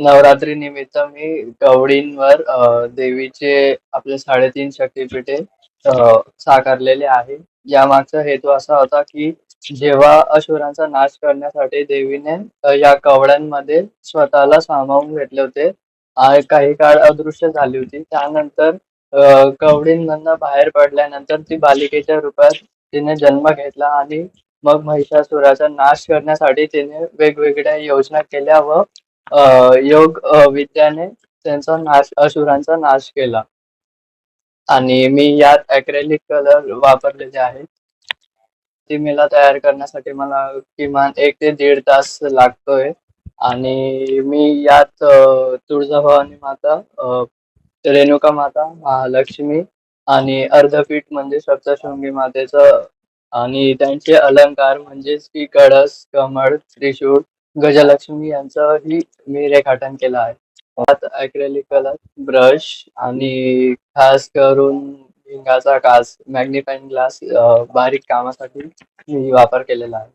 नवरात्री निमित्त मी गवळींवर अ, देवीचे आपले साडेतीन शक्तिपीठे अ, साकारलेले आहे. यामागचा हेतू असा होता, की जेव्हा असुरांचा नाश करण्यासाठी देवीने अ, या कवड्यांमध्ये स्वतःला सामावून घेतले होते काही काळ अदृश्य झाली होती. त्यानंतर अ, कवडींमधनं बाहेर पडल्यानंतर ती बालिकेच्या रूपात तिने जन्म घेतला आणि मग महिषासुराचा नाश करण्यासाठी तिने वेगवेगळ्या योजना केल्या व योग विद्याने त्यांचा नाश असुरांचा नाश केला. आणि मी यात अक्रेलिक कलर वापरलेले आहेत. ती मला तयार करण्यासाठी मला किमान एक ते दीड तास लागतोय आणि मी यात तुळजाभवानी माता, रेणुका माता, महालक्ष्मी आणि अर्धपीठ म्हणजे सप्तशृंगी मातेचं आणि त्यांचे अलंकार म्हणजेच की कळस, कमळ, त्रिशूळ, गजलक्ष्मी यांचंही मी रेखाटन केलं आहे. यात कलर, ब्रश आणि खास करून हिंगाचा कास मॅग्निफाईंग ग्लास बारीक कामासाठी मी वापर केलेला आहे.